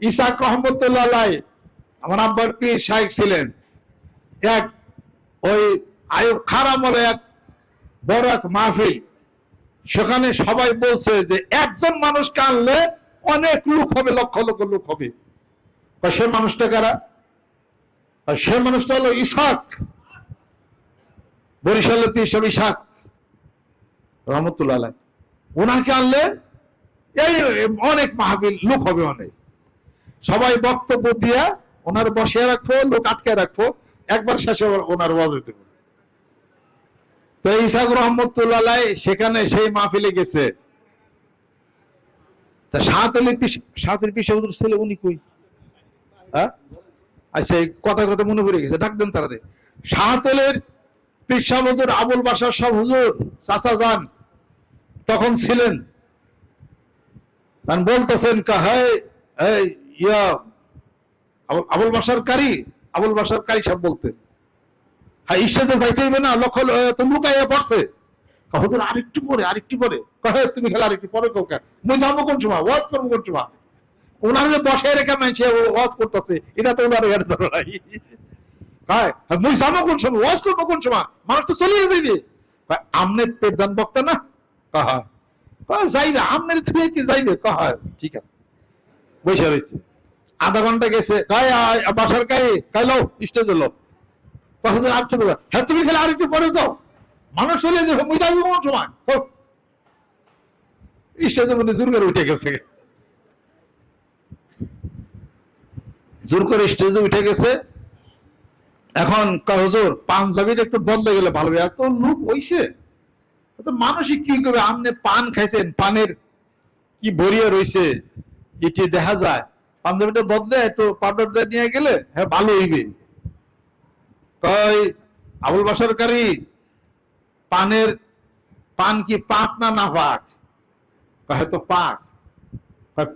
ইসাক রহমতুল্লাহ আমার আব্বার পীর শাহেক ছিলেন। এক ওই আয়ুব খারামলে এক বড় এক মাহফিল। সেখানে সবাই বলছে যে একজন মানুষকে আনলে অনেক লোক হবে, লক্ষ লক্ষ লোক হবে। সে মানুষটা কারা? আর সে মানুষটা হলো ইসাক। বরিশালের পীর সাহেব ইসাক রহমতুল্লাহ। ওনাকে আনলে এই অনেক মাহবিল লোক হবে অনেক। সবাই বক্তব্য দিয়া ওনার বসিয়ে রাখব, লোক আটকে রাখব, একবার শেষে ওনার ওয়াজে তো ইসাক রহমতুল্লাহ সেখানে সেই মাহফিলে গেছে। তা ছেলে, উনি কই? হ্যাঁ? আচ্ছা কথা কথা মনে পড়ে গেছে, ডাক দেন তারা পিসা হুজুর, আবুল বাসার সব হুজুর, চাচা যান, তখন ছিলেন। বলতেছেন কা হ্যাঁ এই ইয়া আবুল- বাসার কারি আবুল বাসার কারি সব বলতেন। হ্যাঁ ঈশ্বর যাইতে হইবে না লক্ষ তুমি লুকাইয়া পড়ছে। হুজুর আরেকটু পরে আরেকটু পরে। কহে তুমি খেলা আরেকটু পরে কাউকে মুই যাব কোন সময়? ওয়াজ করব কোন সময়? ওনার যে বসে রেখে ওয়াজ করতেছে এটা তো ওনার মুই যাব কোন সময়? ওয়াজ করব কোন সময়? মানুষ তো চলিয়ে যাইবে। কয়, আমনে পেট দান বক্তা না? কাহা যাইবে আমনের থেকে কি যাইবে? কাহা ঠিক আছে। বসে রয়েছে। আধা ঘণ্টা গেছে। বাসার কাই কাইলো স্টেজে লো। কখন আপনি হ্যাঁ তুমি খেলে আরেকটু পরে দাও মানুষ চলে সময়। স্টেজের মধ্যে জোর করে উঠে গেছে। জোর করে স্টেজে উঠে গেছে। এখন হুজুর পাঞ্জাবির একটু বদলে গেলে ভালো। এত লোক হইছে মানুষই কি করবে? আপনি পান খাইছেন, পানের কি বরিয়া রইছে। এটি দেখা যায়, পাঞ্জাবিটা বদলে একটু পাউডার দিয়ে নিয়ে গেলে হ্যাঁ ভালো হইবে। কয়, আবুল বাসরকারী পানের, পান কি পাক না না পাক? হয়তো পাক।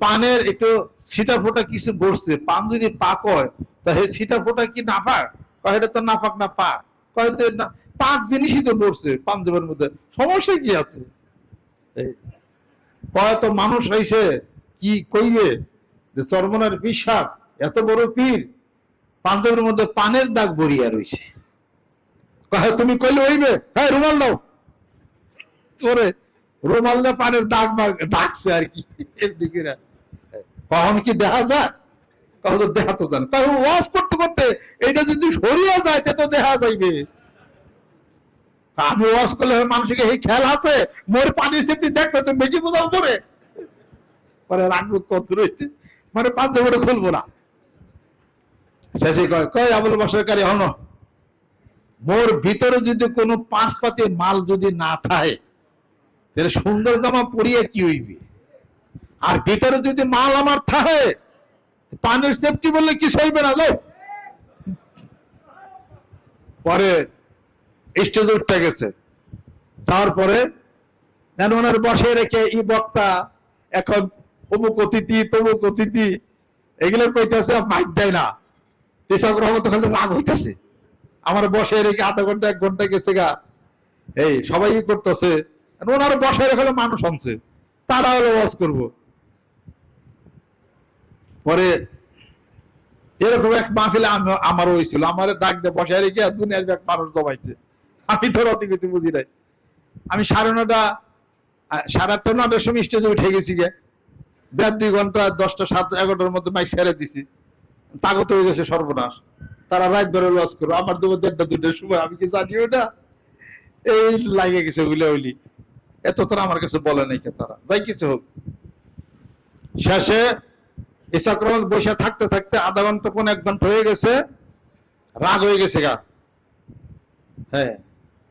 পানের একটু ছিটা ফোটা কিছু বসছে পান যদি পাক হয় তাহলে ছিটা ফোটা কি না পাক? কয়, এটা তো না পাক না পাক। কয়, তো পাক জিনিসই তো বসছে পাঞ্জাবের মধ্যে। সমস্যা কি আছে? কয়, তো মানুষ হয়েছে কি কইবে যে চরমনার পিসাব এত বড় পীর, পাঞ্জাবের মধ্যে পানের দাগ বরিয়া রয়েছে তুমি কইলে হইবে? হ্যাঁ রুমাল দাও। তোরে রুমাল দিয়ে পানের দাগ ডাকছে আর কি। এমনি করে। কখন কি দেখা যায়? কখন তো দেখা তো জান। কখন ওয়াজ করতে করতে এটা যদি সরিয়া যায়, তে তো দেখা যাইবে। আমি ওয়াজ করলে মানুষকে এই খেয়াল আছে? মোর পানি সেটি দেখবে তুমি বেশি বোঝাও পরে পরে রাগ কত রয়েছে মানে পাঁচ পাঞ্জাবিটা খুলবো না। শেষে কয় কয় আবুল বাসরকারী হন, মোর ভিতরে যদি কোনো পাঁচ পাতি মাল যদি না থাকে, তাহলে সুন্দর জামা পরিয়ে কি হইবে? আর ভিতরে যদি মাল আমার থাকে, পানির সেফটি বললে কি হইবে না পরে স্টেজে উঠতে গেছে। যাওয়ার পরে ওনার বসে রেখে ই বক্তা এখন অমুক অতিথি, তমুক অতিথি এগুলো কইতেছে, মাইক দেয় না। কৃষক রহমত খালি রাগ হইতেছে। আমার বসে রেখে আধা ঘণ্টা, এক ঘণ্টা গেছে গা। এই, সবাই করতেছে। ওনার বসে রেখে মানুষ আনছে। তারা হলো ওয়াজ করব। পরে এরকম এক মাহফিলে আমি- আমারও হয়েছিল আমার ডাক দিয়ে বসায় রেখে দুনিয়ার এক মানুষ দমাইছে। আমি তো অতি কিছু বুঝি নাই। আমি সাড়ে নটা সাড়ে আটটা নটার সময় স্টেজে উঠে গেছি গে দেড় দুই ঘণ্টা, দশটা সাত এগারোটার মধ্যে মাইক ছেড়ে দিছি। তাগত হয়ে গেছে সর্বনাশ। তারা রাত ধরে লস করো, আমার দেবো দেড়টা, দুইটার সময় আমি কি জানি ওটা? এই লাগে গেছে উলে উলি এত তারা আমার কাছে বলে নাই কে তারা। যাই কিছু হোক। শেষে ইসাক্রমণ বসে থাকতে থাকতে আধা ঘণ্টা কোন এক ঘণ্টা হয়ে গেছে। রাগ হয়ে গেছে গা। হ্যাঁ।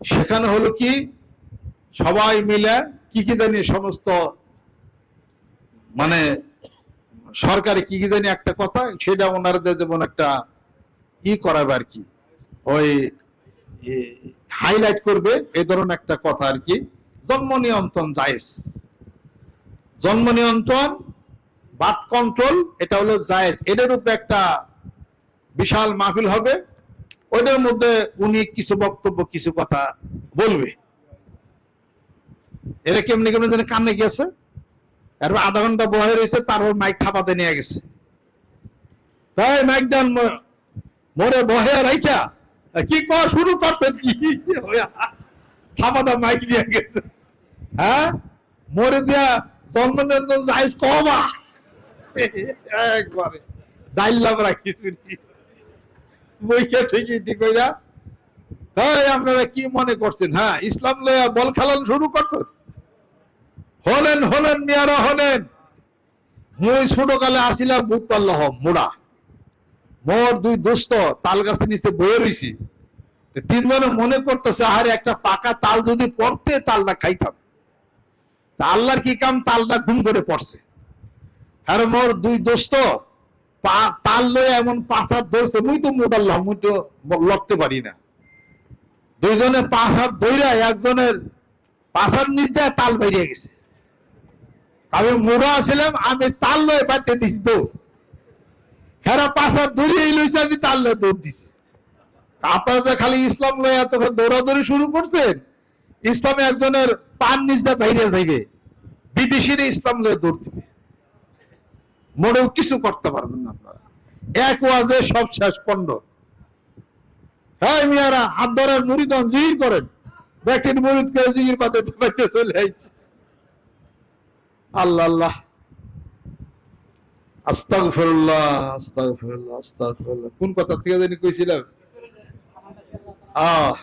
সেখানে হলো কি? সবাই মিলে কি কি জানি সমস্ত মানে সরকারি কি কি জানি একটা কথা, সেটা ওনাদের যেমন একটা ই করাবে আর কি, ওই হাইলাইট করবে এই ধরনের একটা কথা আর কি। জন্ম নিয়ন্ত্রণ জায়েজ। জন্ম নিয়ন্ত্রণ বাথ কন্ট্রোল এটা হলো জায়েজ। এদের উপরে একটা বিশাল মাহফিল হবে। ওদের মধ্যে উনি কিছু বক্তব্য, কিছু কথা বলবে। এরা কেমনি কেমনি যেন কানে গেছে এরপর আধা ঘণ্টা বহে রয়েছে, তারপর মাইক থাপাতে নিয়ে গেছে। তাই ম্যাকডান মোরে বহে রাইখা। কি কর, শুরু করছেন কি? থামাদা মাইক নিয়ে গেছে। হ্যাঁ? মোরে দিয়া জন্মদিন যাইস কমা একবারে ডাইলাম রাখিস বইকে ঠিকই ঠিক তাই আপনারা কি মনে করছেন? হ্যাঁ ইসলাম লইয়া বল খেলান শুরু করছেন? হলেন হলেন, মিয়ারা হলেন। মুই ছোটকালে আসিলাম পাল্লাহ মোড়া। মোর দুই দোস্ত তাল গাছে নিচে বয়ে রইছি। তিনজনে মনে করতেছে আরে একটা পাকা তাল যদি পড়তে, তালটা খাইতাম। তা আল্লাহর কি কাম? তালটা ঘুম করে পড়ছে। আর মোর দুই দোস্ত তাল লয়ে এমন হাত ধরছে, মুই তো মোটাল্লাহ মুই তো লড়তে পারি না। দুইজনে হাত ধইরা একজনের পাশার নিচ দিয়ে তাল বাইরে গেছে। আমি মোড়া ছিলাম, আমি তাল লয়ে বাড়তে দিছি তো হেরা হাত ধরিয়ে লইছে আমি তাল লয়ে দৌড় দিছি। আপনারা যে খালি ইসলাম লয়ে এত দৌড়াদৌড়ি শুরু করছেন ইসলামে একজনের পান দিয়ে বাইরে যাইবে। বিদেশিরা ইসলাম লয়ে দৌড় দিবে। মোড়েও কিছু করতে পারবেন না আপনারা। এক ওয়াজে সব শেষ পণ্ড। হ্যাঁ মিয়ারা, হাত ধরেন মুড়িদন জিহির করেন। দেখেন মুড়িদ কে জিহির পাতে চলে আইছে। আল্লাহ আল্লাহ। কোন কথা থেকে জানি কইছিলাম? আহ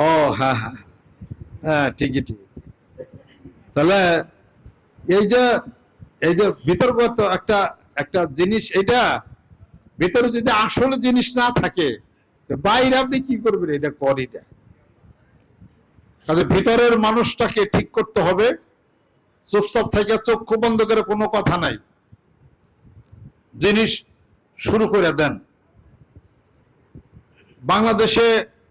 ও হ্যাঁ হ্যাঁ। হ্যাঁ ঠিকই ঠিক তাহলে এই যে এই যে বিতর্কত একটা একটা জিনিস এটা ভিতরে যদি আসলে জিনিস না থাকে বাইরে আপনি কি করবেন? এটা কর এটা। তাহলে ভিতরের মানুষটাকে ঠিক করতে হবে। চুপচাপ থেকে চক্ষু বন্ধ করে কোনো কথা নাই। জিনিস শুরু করে দেন। বাংলাদেশে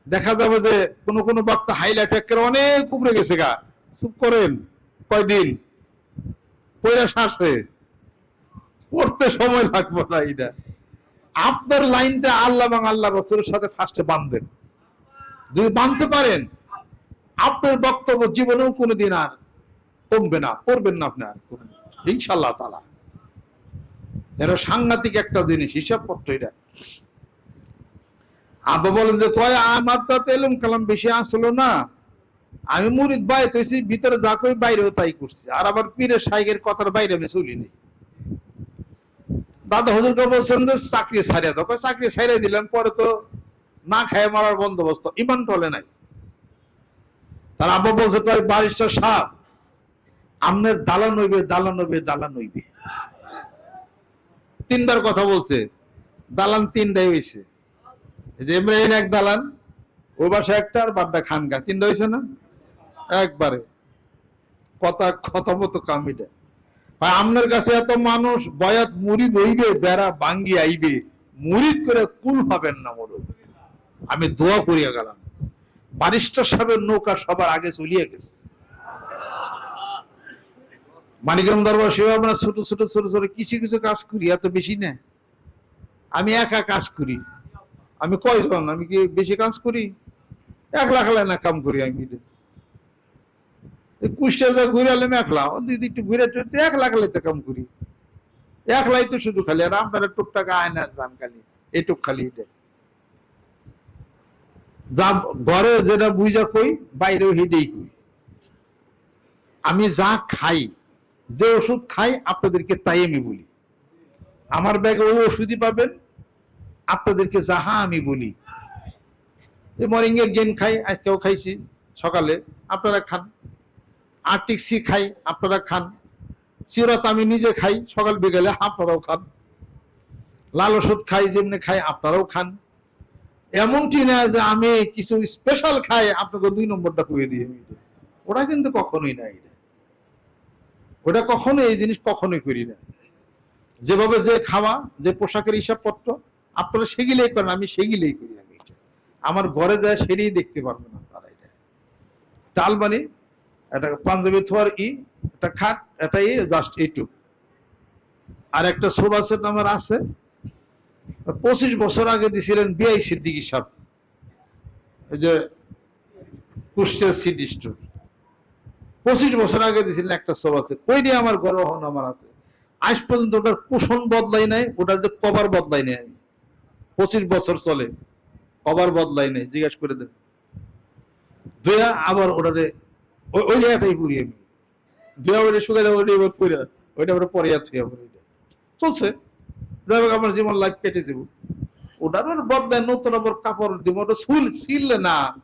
দেখা যাবে যে কোনো কোনো বক্তা হাইলাইট করে অনেক উপরে গেছে গা। চুপ করেন, কয়দিন? পয়লা সারছে পড়তে সময় লাগবে না এটা। আপনার লাইনটা আল্লাহ এবং আল্লাহ রসুলের সাথে ফার্স্টে বাঁধবেন। যদি বাঁধতে পারেন, আপনার বক্তব্য জীবনেও কোনোদিন আর কমবে না, করবেন না আপনি আর কোনোদিন। ইনশাল্লাহ তালা এটা সাংঘাতিক একটা জিনিস হিসাব পত্র এটা। আব্বা বলেন যে, কয়, আমার এলম কালাম বেশি আসলো না। আমি মুরিদ বাইরে ভিতরে যা কই বাইরেও তাই করছি। আর আবার পীরের সাইকের কথার বাইরে আমি চলি নেই। দাদা হুজুরকে বলছেন যে, চাকরি ছাড়িয়ে দাও। চাকরি ছাড়িয়ে দিলাম, পরে তো না খায় মারার বন্দোবস্ত। ইমান টলে নাই। তার আব্বা বলছে, কয় বারিশটা সাপ, আমনের দালান হইবে দালান হইবে দালান হইবে। তিনবার কথা বলছে, দালান তিনটাই হয়েছে ইব্রাহিম এক দালান, ও বাসা একটা, আর বাড্ডা খানগা তিনটা হয়েছে না? একবারে। কথা কথা মতো কাম এটা। ভাই আপনার কাছে এত মানুষ, বয়াত মুড়িদ হইবে, বেড়া বাঙ্গি আইবে। মুড়িদ করে কুল পাবেন না মোড় আমি দোয়া করিয়া গেলাম। বারিস্টার সাহেবের নৌকা সবার আগে চলিয়ে গেছে। মানিকম দরবার সেবা আমরা ছোট ছোট ছোট ছোট কিছু কিছু কাজ করি, এত বেশি না। আমি একা কাজ করি। আমি কয়জন? আমি কি বেশি কাজ করি? এক লাখ না কাম করি আমি। কুষ্টিয়া যা ঘুরে আলাম একলা একটু ঘুরে টুরে এক কাম তো শুধু খালি, আর টুকটাক দান খালি এটুক খালি এটা যা ঘরে যেটা বুঝা কই, বাইরেও কই। আমি যা খাই, যে ওষুধ খাই, আপনাদেরকে তাই আমি বলি। আমার ব্যাগে ওই ওষুধই পাবেন, আপনাদেরকে যাহা আমি বলি। এই মরিঙ্গের গেন খাই, আজকেও খাইছি সকালে, আপনারা খান। আর্টিক সি খাই, আপনারা খান। সিরাত আমি নিজে খাই, সকাল বিকেলে আপনারাও খান। লাল ওষুধ খাই, যেমনি খাই, আপনারাও খান। এমনটি না যে আমি কিছু স্পেশাল খাই, আপনাকে দুই নম্বরটা কয়ে দিয়ে ওটা কিন্তু কখনোই না ওটা কখনো এই জিনিস কখনোই করি না। যেভাবে যে খাওয়া, যে পোশাকের হিসাবপত্র, আপনারা সেগুলোই করেন, আমি সেগুলোই করি আমি। এটা আমার ঘরে যায় সেটাই দেখতে পারবেন আপনারা এটা। টাল মানে একটা পাঞ্জাবি থোয়ার ই একটা খাট, এটা ই জাস্ট এইটুক। আর একটা সোবাসের নামের আছে। পঁচিশ বছর আগে দিছিলেন বিআই সিদ্দিকি সাহেব। এই যে কুষ্টিয়া সিটি স্টোর। পঁচিশ বছর আগে দিয়েছিলেন একটা সব আছে। কই নিয়ে আমার গর্ব হন আমার আছে। আজ পর্যন্ত ওটার কুশন বদলাই নাই, ওটার যে কভার বদলাই নাই আমি। পঁচিশ বছর চলে, কভার বদলাই নাই, জিজ্ঞাসা করে দেন। দুয়া আবার ওটারে ওই- জায়গাটাই করি আমি এবার ওইটা পরে ওইটা চলছে। যাই হোক, আমার জীবন লাইফ কেটে যাব। ওটার বদলায় নতুন আবার কাপড় দিব, ওটা না।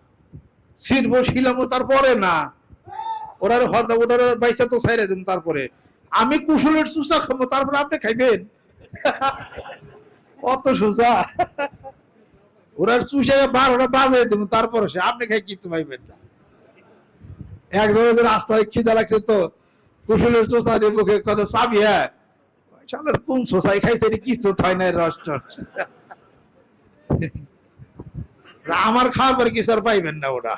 তারপরে না। ওরার হদ- ওটার বাইসা তো ছাইরে দিম তারপরে। আমি কুশলের সুসা খাব তারপরে আপনি খাইবেন? অত সোজা। ওরার চুষে বারোটা বাজে দেবো তারপরে সে, আপনি খাই কিছু পাইবেন না। একজনের রাস্তায় খিদা লাগছে তো। কুশলের দিয়ে মুখে কথা চাবি হ্যাঁ। কোন সোসাই খাইছে কিছু হয় না, রস আমার খাওয়ার পরে কিছু পাইবেন না ওটা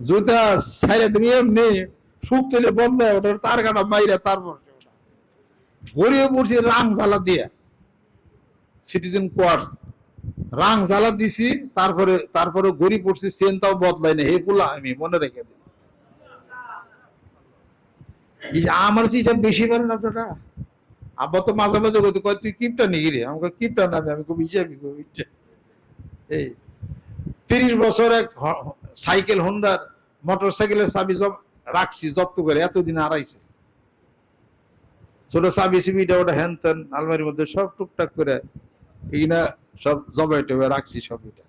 জুতা সাইরে তুমি এমনি সুখ তেলে বন্ধ ওটার তার কাটা মাইরা তারপর গড়িয়ে পড়ছি রাং জ্বালা দিয়ে। সিটিজেন কোয়ার্স রাং জ্বালা দিছি, তারপরে তারপরে গড়ি পড়ছি সেনটাও বদলাই না হে পুলা আমি মনে রেখে দিই আমার হিসাব বেশি পারেন আপনারা আব্বা তো মাঝে মাঝে কইতে, কয়, তুই কিপটা নিয়ে রে? আমাকে কিপটা নামে আমি খুব হিসাবই এই, তিরিশ বছর এক সাইকেল হোন্ডার মোটর সাইকেলের চাবি জব, রাখছি, জব্দ করে, এতদিন হারাইছে। ছোট চাবি সিবিটা ওটা হ্যান ত্যান আলমারির মধ্যে সব টুকটাক করে এইনা সব জবাই রাখছি সব এটা।